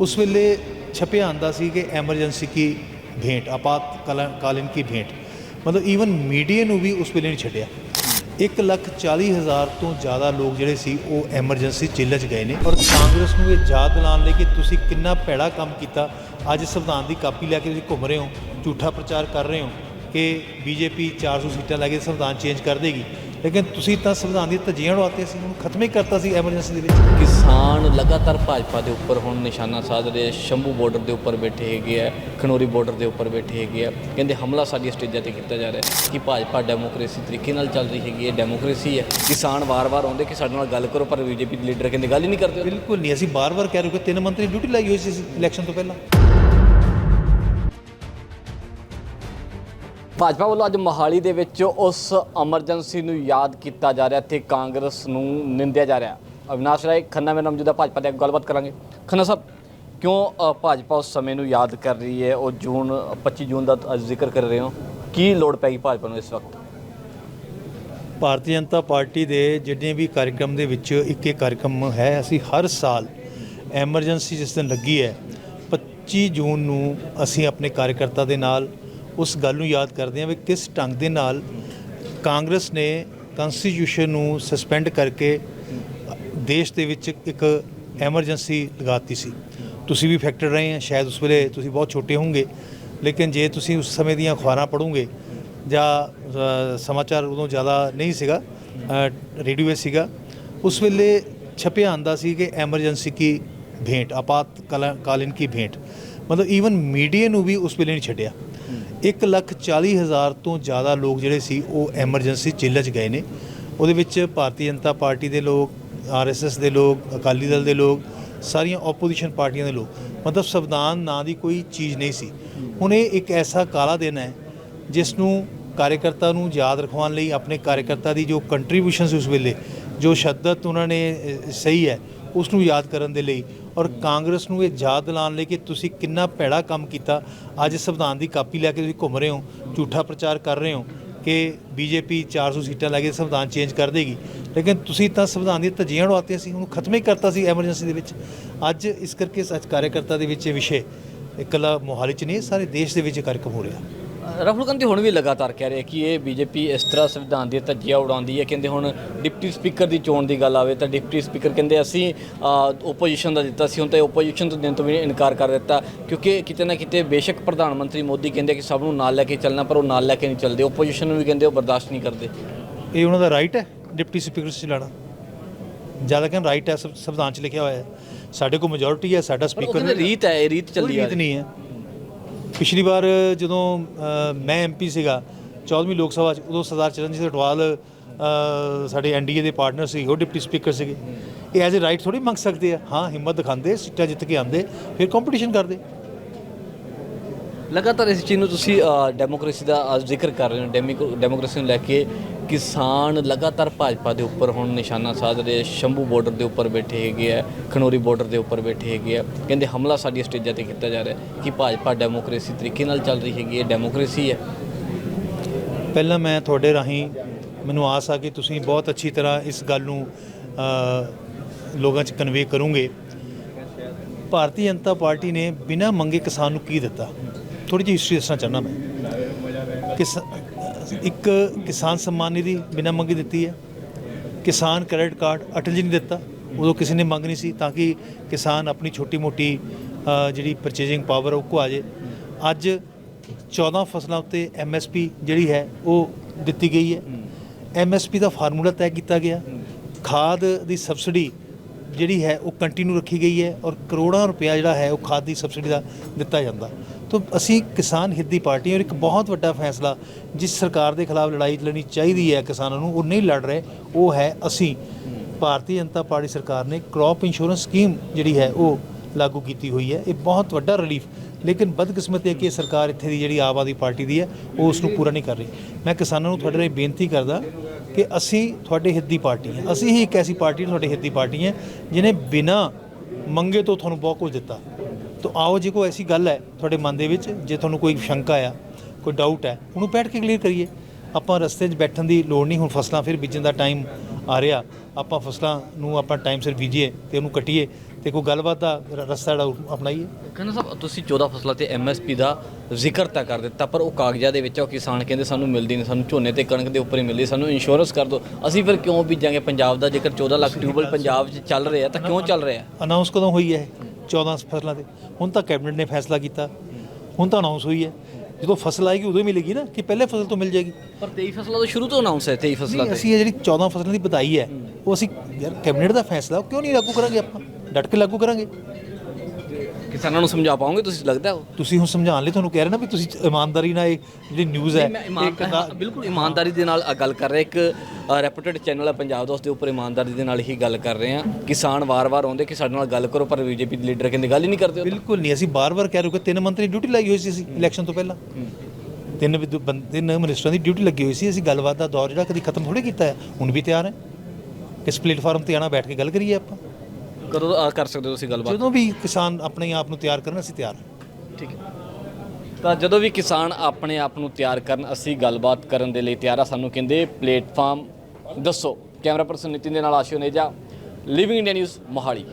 ਉਸ ਵੇਲੇ ਛਪਿਆ ਆਂਦਾ ਸੀ ਕਿ ਐਮਰਜੈਂਸੀ ਕੀ ਭੇਂਟ, ਆਪਾਤ ਆਪਾਤਕਾਲੀਨ ਕੀ ਭੇਂਟ। ਮਤਲਬ ਈਵਨ ਮੀਡੀਆ ਨੂੰ ਵੀ ਉਸ ਵੇਲੇ ਨਹੀਂ ਛੱਡਿਆ। ਇੱਕ ਲੱਖ ਚਾਲੀ ਹਜ਼ਾਰ ਤੋਂ ਜ਼ਿਆਦਾ ਲੋਕ ਜਿਹੜੇ ਸੀ, ਉਹ ਐਮਰਜੈਂਸੀ ਜੇਲ੍ਹਾਂ 'ਚ ਗਏ ਨੇ ਔਰ ਕਾਂਗਰਸ ਨੂੰ ਇਹ ਯਾਦ ਦਿਲਾਉਣ ਲਈ ਕਿ ਤੁਸੀਂ ਕਿੰਨਾ ਭੈੜਾ ਕੰਮ ਕੀਤਾ। ਅੱਜ ਸੰਵਿਧਾਨ ਦੀ ਕਾਪੀ ਲੈ ਕੇ ਤੁਸੀਂ ਘੁੰਮ ਰਹੇ ਹੋ, ਝੂਠਾ ਪ੍ਰਚਾਰ ਕਰ ਰਹੇ ਹੋ ਕਿ ਬੀਜੇਪੀ 400 ਸੀਟਾਂ ਲੈ ਕੇ ਸੰਵਿਧਾਨ ਚੇਂਜ ਕਰ ਦੇਗੀ। ਲੇਕਿਨ ਤੁਸੀਂ ਤਾਂ ਸੰਵਿਧਾਨ ਦੀ ਧੱਜੀਆਂ ਉਡਾਤੇ ਸੀ ਉਹਨੂੰ ਖਤਮ ਹੀ ਕਰਤਾ ਸੀ ਐਮਰਜੈਂਸੀ ਦੇ ਵਿੱਚ। ਕਿਸਾਨ ਲਗਾਤਾਰ ਭਾਜਪਾ ਦੇ ਉੱਪਰ ਹੁਣ ਨਿਸ਼ਾਨਾ ਸਾਧ ਰਹੇ ਸ਼ੰਭੂ ਬਾਰਡਰ ਦੇ ਉੱਪਰ ਬੈਠੇ ਹੈਗੇ ਆ ਖਨੋਰੀ ਬਾਰਡਰ ਦੇ ਉੱਪਰ ਬੈਠੇ ਹੈਗੇ ਆ। ਕਹਿੰਦੇ ਹਮਲਾ ਸਾਡੀ ਸਟੇਜਾਂ ਤੇ ਕੀਤਾ ਜਾ ਰਿਹਾ ਹੈ ਕਿ ਭਾਜਪਾ ਡੈਮੋਕ੍ਰੇਸੀ ਤਰੀਕੇ ਨਾਲ ਚੱਲ ਰਹੀ ਹੈਗੀ ਹੈ ਡੈਮੋਕ੍ਰੇਸੀ ਹੈ। ਕਿਸਾਨ ਵਾਰ-ਵਾਰ ਆਉਂਦੇ ਕਿ ਸਾਡੇ ਨਾਲ ਗੱਲ ਕਰੋ ਪਰ ਬੀਜੇਪੀ ਦੇ ਲੀਡਰ ਕਹਿੰਦੇ ਗੱਲ ਹੀ ਨਹੀਂ ਕਰਦੇ ਬਿਲਕੁਲ ਨਹੀਂ ਅਸੀਂ ਬਾਰ-ਬਾਰ ਕਹਿ ਰਹੇ ਕਿ ਤਿੰਨ ਮੰਤਰੀ ਡਿਊਟੀ ਲਾਈ ਹੋਈ ਸੀ ਇਲੈਕਸ਼ਨ ਤੋਂ ਪਹਿਲਾਂ। ਭਾਜਪਾ ਵੱਲੋਂ ਅੱਜ ਮੋਹਾਲੀ ਦੇ ਵਿੱਚ ਉਸ ਐਮਰਜੈਂਸੀ ਨੂੰ ਯਾਦ ਕੀਤਾ ਜਾ ਰਿਹਾ ਤੇ ਕਾਂਗਰਸ ਨੂੰ ਨਿੰਦਿਆ ਜਾ ਰਿਹਾ। ਅਵਿਨਾਸ਼ ਰਾਏ, ਖੰਨਾ ਮੇਰਾ ਮੌਜੂਦਾ ਭਾਜਪਾ ਦੇ ਗੱਲਬਾਤ ਕਰਾਂਗੇ। ਖੰਨਾ ਸਾਹਿਬ, ਕਿਉਂ ਭਾਜਪਾ ਉਸ ਸਮੇਂ ਨੂੰ ਯਾਦ ਕਰ ਰਹੀ ਹੈ? ਉਹ ਜੂਨ 25 ਜੂਨ ਦਾ ਅੱਜ ਜ਼ਿਕਰ ਕਰ ਰਹੇ ਹੋ। ਕੀ ਲੋੜ ਪੈ ਗਈ ਭਾਜਪਾ ਨੂੰ ਇਸ ਵਕਤ? ਭਾਰਤੀ ਜਨਤਾ ਪਾਰਟੀ ਦੇ ਜਿੰਨੇ ਵੀ ਕਾਰਜਕ੍ਰਮ ਦੇ ਵਿੱਚ ਇੱਕ ਇੱਕ ਕਾਰਜਕ੍ਰਮ ਹੈ, ਅਸੀਂ ਹਰ ਸਾਲ ਐਮਰਜੈਂਸੀ ਜਿਸ ਦਿਨ ਲੱਗੀ ਹੈ 25 ਜੂਨ ਨੂੰ ਅਸੀਂ ਆਪਣੇ ਕਾਰਜਕਰਤਾ ਦੇ ਨਾਲ ਉਸ ਗੱਲ ਨੂੰ ਯਾਦ ਕਰਦੇ ਹਾਂ ਵੀ ਕਿਸ ਢੰਗ ਦੇ ਨਾਲ ਕਾਂਗਰਸ ਨੇ ਕਨਸਟੀਟਿਊਸ਼ਨ ਨੂੰ ਸਸਪੈਂਡ ਕਰਕੇ ਦੇਸ਼ ਦੇ ਵਿੱਚ ਇੱਕ ਐਮਰਜੈਂਸੀ ਲਗਾਤੀ ਸੀ। ਤੁਸੀਂ ਵੀ ਫੈਕਟਰ ਰਹੇ ਆ ਸ਼ਾਇਦ ਉਸ ਵੇਲੇ ਤੁਸੀਂ ਬਹੁਤ ਛੋਟੇ ਹੋਵੋਗੇ, ਲੇਕਿਨ ਜੇ ਤੁਸੀਂ ਉਸ ਸਮੇਂ ਦੀਆਂ ਅਖਬਾਰਾਂ ਪੜ੍ਹੋਗੇ ਜਾਂ ਸਮਾਚਾਰ ਉਦੋਂ ਜ਼ਿਆਦਾ ਨਹੀਂ ਸੀਗਾ ਰੇਡੀਓ ਸੀਗਾ, ਉਸ ਵੇਲੇ ਛਪਿਆ ਆਂਦਾ ਸੀ ਕਿ ਐਮਰਜੈਂਸੀ ਕੀ ਭੇਂਟ ਆਪਾਤ ਕਾਲੀਨ ਕੀ ਭੇਂਟ। ਮਤਲਬ ਈਵਨ ਮੀਡੀਆ ਨੂੰ ਵੀ ਉਸ ਵੇਲੇ ਨਹੀਂ ਛੱਡਿਆ। ਇੱਕ ਲੱਖ ਚਾਲੀ ਹਜ਼ਾਰ ਤੋਂ ਜ਼ਿਆਦਾ ਲੋਕ ਜਿਹੜੇ ਸੀ, ਉਹ ਐਮਰਜੈਂਸੀ ਜੇਲ੍ਹਾਂ 'ਚ ਗਏ ਨੇ। ਉਹਦੇ ਵਿੱਚ ਭਾਰਤੀ ਜਨਤਾ ਪਾਰਟੀ ਦੇ ਲੋਕ ਆਰਐਸਐਸ ਦੇ ਲੋਕ, ਅਕਾਲੀ ਦਲ ਦੇ ਲੋਕ, ਸਾਰੀਆਂ ਆਪੋਜੀਸ਼ਨ ਪਾਰਟੀਆਂ ਦੇ ਲੋਕ। ਮਤਲਬ ਸੰਵਿਧਾਨ ਨਾਂ ਦੀ ਕੋਈ ਚੀਜ਼ ਨਹੀਂ ਸੀ। ਹੁਣ ਇਹ ਇੱਕ ਐਸਾ ਕਾਲਾ ਦਿਨ ਹੈ, ਜਿਸ ਨੂੰ ਕਾਰਜਕਰਤਾ ਨੂੰ ਯਾਦ ਰਖਵਾਉਣ ਲਈ, ਆਪਣੇ ਕਾਰਜਕਰਤਾ ਦੀ ਜੋ ਕੰਟਰੀਬਿਊਸ਼ਨ ਸੀ ਉਸ ਵੇਲੇ, ਜੋ ਸ਼ਹਾਦਤ ਉਹਨਾਂ ਨੇ ਸਹੀ ਹੈ ਉਸ ਨੂੰ ਯਾਦ ਕਰਨ ਦੇ ਲਈ ਔਰ ਕਾਂਗਰਸ ਨੂੰ ਇਹ ਯਾਦ ਦਿਲਾਉਣ ਲਈ ਕਿ ਤੁਸੀਂ ਕਿੰਨਾ ਭੈੜਾ ਕੰਮ ਕੀਤਾ। ਅੱਜ ਸੰਵਿਧਾਨ ਦੀ ਕਾਪੀ ਲੈ ਕੇ ਤੁਸੀਂ ਘੁੰਮ ਰਹੇ ਹੋ, ਝੂਠਾ ਪ੍ਰਚਾਰ ਕਰ ਰਹੇ ਹੋ ਕਿ ਬੀਜੇਪੀ 400 ਸੀਟਾਂ ਲੈ ਕੇ ਸੰਵਿਧਾਨ ਚੇਂਜ ਕਰ ਦੇਗੀ। ਲੇਕਿਨ ਤੁਸੀਂ ਤਾਂ ਸੰਵਿਧਾਨ ਦੀਆਂ ਧੱਜੀਆਂ ਉਡਾਤੀਆਂ ਸੀ, ਉਹਨੂੰ ਖਤਮ ਹੀ ਕਰਤਾ ਸੀ ਐਮਰਜੈਂਸੀ ਦੇ ਵਿੱਚ। ਅੱਜ ਇਸ ਕਰਕੇ ਅੱਜ ਕਾਰਜਕਰਤਾ ਦੇ ਵਿੱਚ ਇਹ ਵਿਸ਼ੇ ਇਕੱਲਾ ਮੋਹਾਲੀ 'ਚ ਨਹੀਂ ਸਾਰੇ ਦੇਸ਼ ਦੇ ਵਿੱਚ ਇਹ ਕਾਰਜਕ੍ਰਮ ਹੋ ਰਿਹਾ। ਰਾਹੁਲ ਗਾਂਧੀ ਹੁਣ ਵੀ ਲਗਾਤਾਰ ਕਹਿ ਰਹੇ ਕਿ ਇਹ ਬੀਜੇਪੀ ਇਸ ਤਰ੍ਹਾਂ ਸੰਵਿਧਾਨ ਦੀ ਧੱਜੀਆਂ ਉਡਾਉਂਦੀ ਹੈ। ਕਹਿੰਦੇ ਹੁਣ ਡਿਪਟੀ ਸਪੀਕਰ ਦੀ ਚੋਣ ਦੀ ਗੱਲ ਆਵੇ ਤਾਂ ਡਿਪਟੀ ਸਪੀਕਰ ਕਹਿੰਦੇ ਅਸੀਂ ਓਪੋਜੀਸ਼ਨ ਦਾ ਦਿੱਤਾ ਸੀ ਹੁਣ ਤਾਂ ਓਪੋਜੀਸ਼ਨ ਤੋਂ ਦੇਣ ਤੋਂ ਵੀ ਇਨਕਾਰ ਕਰ ਦਿੱਤਾ। ਕਿਉਂਕਿ ਕਿਤੇ ਨਾ ਕਿਤੇ ਬੇਸ਼ੱਕ ਪ੍ਰਧਾਨ ਮੰਤਰੀ ਮੋਦੀ ਕਹਿੰਦੇ ਕਿ ਸਭ ਨੂੰ ਨਾਲ ਲੈ ਕੇ ਚੱਲਣਾ ਪਰ ਉਹ ਨਾਲ ਲੈ ਕੇ ਨਹੀਂ ਚੱਲਦੇ। ਓਪੋਜੀਸ਼ਨ ਨੂੰ ਵੀ ਕਹਿੰਦੇ ਉਹ ਬਰਦਾਸ਼ਤ ਨਹੀਂ ਕਰਦੇ। ਇਹ ਉਹਨਾਂ ਦਾ ਰਾਈਟ ਹੈ ਡਿਪਟੀ ਸਪੀਕਰ ਚਲਾਣਾ ਜ਼ਿਆਦਾ ਕਿ ਰਾਈਟ ਹੈ ਸੰਵਿਧਾਨ 'ਚ ਲਿਖਿਆ ਹੋਇਆ ਹੈ। ਸਾਡੇ ਕੋਲ ਮੈਜੋਰਿਟੀ ਹੈ ਸਾਡਾ ਸਪੀਕਰ ਕਹਿੰਦੇ ਰੀਤ ਹੈ ਇਹ ਰੀਤ ਚੱਲਦੀ ਆ ਰੀਤ ਨਹੀਂ ਹੈ। ਪਿਛਲੀ ਵਾਰ ਜਦੋਂ ਅ, ਮੈਂ ਐਮਪੀ ਸੀਗਾ 14ਵੀਂ ਲੋਕ ਸਭਾ 'ਚ ਉਦੋਂ ਸਰਦਾਰ ਚਰਨਜੀਤ ਅਟਵਾਲ ਅ, ਸਾਡੇ ਐਨਡੀਏ ਦੇ ਪਾਰਟਨਰ ਸੀ ਉਹ ਡਿਪਟੀ ਸਪੀਕਰ ਸੀਗੇ। ਇਹ ਐਜ਼ ਅ ਰਾਈਟ ਥੋੜੀ ਮੰਗ ਸਕਦੇ ਆ। ਹਾਂ ਹਿੰਮਤ ਦਿਖਾਉਂਦੇ ਸੀਟਾਂ ਜਿੱਤ ਕੇ ਆਉਂਦੇ ਫਿਰ ਕੰਪੀਟੀਸ਼ਨ ਕਰਦੇ। ਲਗਾਤਾਰ ਇਸ ਚੀਜ਼ ਨੂੰ ਤੁਸੀਂ ਡੈਮੋਕ੍ਰੇਸੀ ਦਾ ਜ਼ਿਕਰ ਕਰ ਰਹੇ ਹੋ ਡੈਮੀਕੋ- ਡੈਮੋਕ੍ਰੇਸੀ ਨੂੰ ਲੈ ਕੇ ਕਿਸਾਨ ਲਗਾਤਾਰ ਭਾਜਪਾ ਦੇ ਉੱਪਰ ਹੁਣ ਨਿਸ਼ਾਨਾ ਸਾਧ ਰਹੇ ਸ਼ੰਭੂ ਬਾਰਡਰ ਦੇ ਉੱਪਰ ਬੈਠੇ ਹੈਗੇ ਆ, ਖਨੌਰੀ ਬਾਰਡਰ ਦੇ ਉੱਪਰ ਬੈਠੇ ਹੈਗੇ ਆ। ਕਹਿੰਦੇ ਹਮਲਾ ਸਾਡੀ ਸਟੇਜਾਂ ਤੇ ਕੀਤਾ ਜਾ ਰਿਹਾ ਕਿ ਭਾਜਪਾ ਡੈਮੋਕ੍ਰੇਸੀ ਤਰੀਕੇ ਨਾਲ ਚੱਲ ਰਹੀ ਹੈਗੀ ਹੈ ਡੈਮੋਕ੍ਰੇਸੀ ਹੈ। ਪਹਿਲਾਂ ਮੈਂ ਤੁਹਾਡੇ ਰਾਹੀਂ ਮੈਨੂੰ ਆਸ ਆ ਕਿ ਤੁਸੀਂ ਬਹੁਤ ਅੱਛੀ ਤਰ੍ਹਾਂ ਇਸ ਗੱਲ ਨੂੰ ਲੋਕਾਂ 'ਚ ਕਨਵੇ ਕਰੋਗੇ। ਭਾਰਤੀ ਜਨਤਾ ਪਾਰਟੀ ਨੇ ਬਿਨਾਂ ਮੰਗੇ ਕਿਸਾਨ ਨੂੰ ਕੀ ਦਿੱਤਾ? ਥੋੜੀ ਜਿਹੀ ਹਿਸਟਰੀ ਦੱਸਣਾ ਚਾਹੁੰਦਾ ਮੈਂ। ਕਿਸ ਇੱਕ ਕਿਸਾਨ ਸਨਮਾਨ ਨਿਧੀ ਬਿਨਾਂ ਮੰਗੇ ਦਿੱਤੀ ਹੈ। ਕਿਸਾਨ ਕ੍ਰੈਡਿਟ ਕਾਰਡ ਅਟਲ ਜੀ ਨੇ ਦਿੱਤਾ। ਉਦੋਂ ਕਿਸੇ ਨੇ ਮੰਗ ਨਹੀਂ ਸੀ ਤਾਂ ਕਿ ਕਿਸਾਨ ਆਪਣੀ ਛੋਟੀ ਮੋਟੀ ਅ, ਜਿਹੜੀ ਪਰਚੇਜ਼ਿੰਗ ਪਾਵਰ ਉਹ ਕੋ ਆ ਜੇ। ਅੱਜ 14 ਫਸਲਾਂ ਉੱਤੇ ਐਮਐਸਪੀ ਜਿਹੜੀ ਹੈ ਉਹ ਦਿੱਤੀ ਗਈ ਹੈ। ਐਮਐਸਪੀ ਦਾ ਫਾਰਮੂਲਾ ਤੈਅ ਕੀਤਾ ਗਿਆ। ਖਾਦ ਦੀ ਸਬਸਿਡੀ ਜਿਹੜੀ ਹੈ ਉਹ ਕੰਟੀਨਿਊ ਰੱਖੀ ਗਈ ਹੈ ਔਰ ਕਰੋੜਾਂ ਰੁਪਇਆ ਜਿਹੜਾ ਹੈ ਉਹ ਖਾਦ ਦੀ ਸਬਸਿਡੀ ਦਾ ਦਿੱਤਾ ਜਾਂਦਾ। ਤਾਂ ਅਸੀਂ ਕਿਸਾਨ ਹਿੱਤ ਦੀ ਪਾਰਟੀ ਔਰ ਇੱਕ ਬਹੁਤ ਵੱਡਾ ਫੈਸਲਾ ਜਿਸ ਸਰਕਾਰ ਦੇ ਖਿਲਾਫ ਲੜਾਈ ਲੜਨੀ ਚਾਹੀਦੀ ਹੈ ਕਿਸਾਨਾਂ ਨੂੰ, ਉਹ ਨਹੀਂ ਲੜ ਰਹੇ, ਉਹ ਹੈ ਅਸੀਂ। ਭਾਰਤੀ ਜਨਤਾ ਪਾਰਟੀ ਸਰਕਾਰ ਨੇ ਕ੍ਰੌਪ ਇੰਸ਼ੋਰੈਂਸ ਸਕੀਮ ਜਿਹੜੀ ਹੈ ਉਹ ਲਾਗੂ ਕੀਤੀ ਹੋਈ ਹੈ। ਇਹ ਬਹੁਤ ਵੱਡਾ ਰਿਲੀਫ ਲੇਕਿਨ ਬਦਕਿਸਮਤ ਹੈ ਕਿ ਇਹ ਸਰਕਾਰ ਇੱਥੇ ਦੀ ਜਿਹੜੀ ਆਮ ਆਦਮੀ ਪਾਰਟੀ ਦੀ ਹੈ, ਉਹ ਉਸ ਨੂੰ ਪੂਰਾ ਨਹੀਂ ਕਰ ਰਹੀ। ਮੈਂ ਕਿਸਾਨਾਂ ਨੂੰ ਤੁਹਾਡੇ ਲਈ ਬੇਨਤੀ ਕਰਦਾ ਕਿ ਅਸੀਂ ਤੁਹਾਡੇ ਹਿੱਤ ਦੀ ਪਾਰਟੀ ਹਾਂ। ਅਸੀਂ ਹੀ ਇੱਕ ਐਸੀ ਪਾਰਟੀ ਤੁਹਾਡੇ ਹਿੱਤ ਦੀ ਪਾਰਟੀ ਹੈ, ਜਿਹਨੇ ਬਿਨਾਂ ਮੰਗੇ ਤੋਂ ਤੁਹਾਨੂੰ ਬਹੁਤ ਕੁਝ ਦਿੱਤਾ। ਤਾਂ ਆਓ ਜੇ, ਕੋਈ ਐਸੀ ਗੱਲ ਹੈ ਤੁਹਾਡੇ ਮਨ ਦੇ ਵਿੱਚ, ਜੇ ਤੁਹਾਨੂੰ ਕੋਈ ਸ਼ੰਕਾ ਆ, ਕੋਈ ਡਾਊਟ ਹੈ, ਉਹਨੂੰ ਬੈਠ ਕੇ ਕਲੀਅਰ ਕਰੀਏ। ਆਪਾਂ ਰਸਤੇ 'ਚ ਬੈਠਣ ਦੀ ਲੋੜ ਨਹੀਂ, ਹੁਣ ਫਸਲਾਂ ਫਿਰ ਬੀਜਣ ਦਾ ਟਾਈਮ ਆ ਰਿਹਾ। ਆਪਾਂ ਫਸਲਾਂ ਨੂੰ ਆਪਾਂ ਟਾਈਮ ਸਿਰ ਬੀਜੀਏ ਤੇ ਉਹਨੂੰ ਕੱਟੀਏ। ਤੇ ਕੋਈ ਗੱਲਬਾਤ ਦਾ ਰਸਤਾ ਜਿਹੜਾ ਅਪਣਾਈਏ। ਕਹਿੰਦਾ ਸਾਹਿਬ ਤੁਸੀਂ 14 ਫਸਲਾਂ ਤੇ ਐਮਐਸਪੀ ਦਾ ਜ਼ਿਕਰ ਤਾਂ ਕਰ ਦਿੱਤਾ ਪਰ ਉਹ ਕਾਗਜ਼ਾਂ ਦੇ ਵਿੱਚ ਉਹ ਕਿਸਾਨ ਕਹਿੰਦੇ ਸਾਨੂੰ ਮਿਲਦੀ ਨਹੀਂ ਸਾਨੂੰ ਝੋਨੇ ਤੇ ਕਣਕ ਦੇ ਉੱਪਰ ਹੀ ਮਿਲਦੀ ਸਾਨੂੰ ਇੰਸ਼ੋਰੈਂਸ ਕਰ ਦਿਓ। ਅਸੀਂ ਫਿਰ ਕਿਉਂ ਬੀਜਾਂਗੇ? ਪੰਜਾਬ ਦਾ ਜੇਕਰ 14 ਲੱਖ ਟਿਊਬਲ ਪੰਜਾਬ 'ਚ ਚੱਲ ਰਿਹਾ ਤਾਂ ਕਿਉਂ ਚੱਲ ਰਿਹਾ ਅਨਾਉਂਸ ਕਦੋਂ ਹੋਈ ਹੈ ਇਹ? 14 ਫਸਲਾਂ ਤੇ। ਹੁਣ ਤਾਂ ਕੈਬਨਿਟ ਨੇ ਫੈਸਲਾ ਕੀਤਾ। ਹੁਣ ਤਾਂ ਅਨਾਉਂਸ ਹੋਈ ਹੈ। ਜਦੋਂ ਫਸਲ ਆਏਗੀ ਉਦੋਂ ਹੀ ਮਿਲੇਗੀ ਨਾ ਕਿ ਪਹਿਲੇ ਫਸਲ ਤੋਂ ਮਿਲ ਜਾਏਗੀ। ਪਰ 23 ਫਸਲਾਂ ਤੋਂ ਸ਼ੁਰੂ ਤੋਂ ਅਨਾਉਂਸ ਹੈ 23 ਫਸਲਾਂ ਤੇ। ਅਸੀਂ ਇਹ ਜਿਹੜੀ 14 ਫਸਲਾਂ ਦੀ ਵਧਾਈ ਹੈ ਉਹ ਅਸੀਂ ਯਾਰ ਕੈਬਨਿਟ ਦਾ ਫੈਸਲਾ ਕਿਉਂ ਨਹੀਂ ਲਾਗੂ ਕਰਾਂਗੇ ਆਪਾਂ? ਡਟ ਕੇ ਲਾਗੂ ਕਰਾਂਗੇ। ਕਿਸਾਨਾਂ ਨੂੰ ਸਮਝਾ ਪਾਉਂਗੇ ਤੁਸੀਂ ਲੱਗਦਾ ਉਹ? ਤੁਸੀਂ ਹੁਣ ਸਮਝਾਉਣ ਲਈ ਤੁਹਾਨੂੰ ਕਹਿ ਰਹੇ ਨਾ ਵੀ ਤੁਸੀਂ ਇਮਾਨਦਾਰੀ ਨਾਲ ਇਹ ਜਿਹੜੀ ਨਿਊਜ਼ ਹੈ ਕਿੱਦਾਂ- ਬਿਲਕੁਲ ਇਮਾਨਦਾਰੀ ਦੇ ਨਾਲ ਗੱਲ ਕਰ ਰਿਹਾ। ਇੱਕ ਰੈਪੂਟੇਡ ਚੈਨਲ ਹੈ ਪੰਜਾਬ ਦਾ ਉਸ ਦੇ ਉੱਪਰ ਇਮਾਨਦਾਰੀ ਦੇ ਨਾਲ ਹੀ ਗੱਲ ਕਰ ਰਹੇ ਹਾਂ। ਕਿਸਾਨ ਵਾਰ-ਵਾਰ ਆਉਂਦੇ ਕਿ ਸਾਡੇ ਨਾਲ ਗੱਲ ਕਰੋ ਪਰ ਬੀਜੇਪੀ ਦੇ ਲੀਡਰ ਕਹਿੰਦੇ ਗੱਲ ਹੀ ਨਹੀਂ ਕਰਦੇ। ਬਿਲਕੁਲ ਨਹੀਂ ਅਸੀਂ ਬਾਰ-ਬਾਰ ਕਹਿ ਰਹੇ ਕਿ ਤਿੰਨ ਮੰਤਰੀ ਡਿਊਟੀ ਲਾਈ ਹੋਈ ਸੀ ਅਸੀਂ ਇਲੈਕਸ਼ਨ ਤੋਂ ਪਹਿਲਾਂ। ਤਿੰਨ ਤਿੰਨ ਮਿਨਿਸਟਰਾਂ ਦੀ ਡਿਊਟੀ ਲੱਗੀ ਹੋਈ ਸੀ ਅਸੀਂ ਗੱਲਬਾਤ ਦਾ ਦੌਰ ਜਿਹੜਾ ਕਦੀ ਖਤਮ ਥੋੜੀ ਕੀਤਾ ਹੈ ਹੁਣ ਵੀ ਤਿਆਰ ਹੈ। ਇਸ ਪਲੇਟਫਾਰਮ ਤੇ ਆਣਾ ਬੈਠ ਕੇ ਗੱਲ ਕਰੀਏ ਆਪਾਂ। ਕਦੋਂ ਅ, ਕਰ ਸਕਦੇ ਹੋ ਤੁਸੀਂ ਗੱਲਬਾਤ? ਜਦੋਂ ਵੀ ਕਿਸਾਨ ਆਪਣੇ ਆਪ ਨੂੰ ਤਿਆਰ ਕਰਨ ਅਸੀਂ ਤਿਆਰ ਹਾਂ। ਠੀਕ ਹੈ। ਤਾਂ ਜਦੋਂ ਵੀ ਕਿਸਾਨ ਆਪਣੇ ਆਪ ਨੂੰ ਤਿਆਰ ਕਰਨ ਅਸੀਂ ਗੱਲਬਾਤ ਕਰਨ ਦੇ ਲਈ ਤਿਆਰ ਆ। ਸਾਨੂੰ ਕਹਿੰਦੇ ਪਲੇਟਫਾਰਮ ਦੱਸੋ। ਕੈਮਰਾ ਪਰਸਨ ਨਿਤਿਨ ਦੇ ਨਾਲ ਆਸ਼ਿਓ ਨੇਜਾ ਲਿਵਿੰਗ ਇੰਡੀਆ ਨਿਊਜ਼ ਮੋਹਾਲੀ।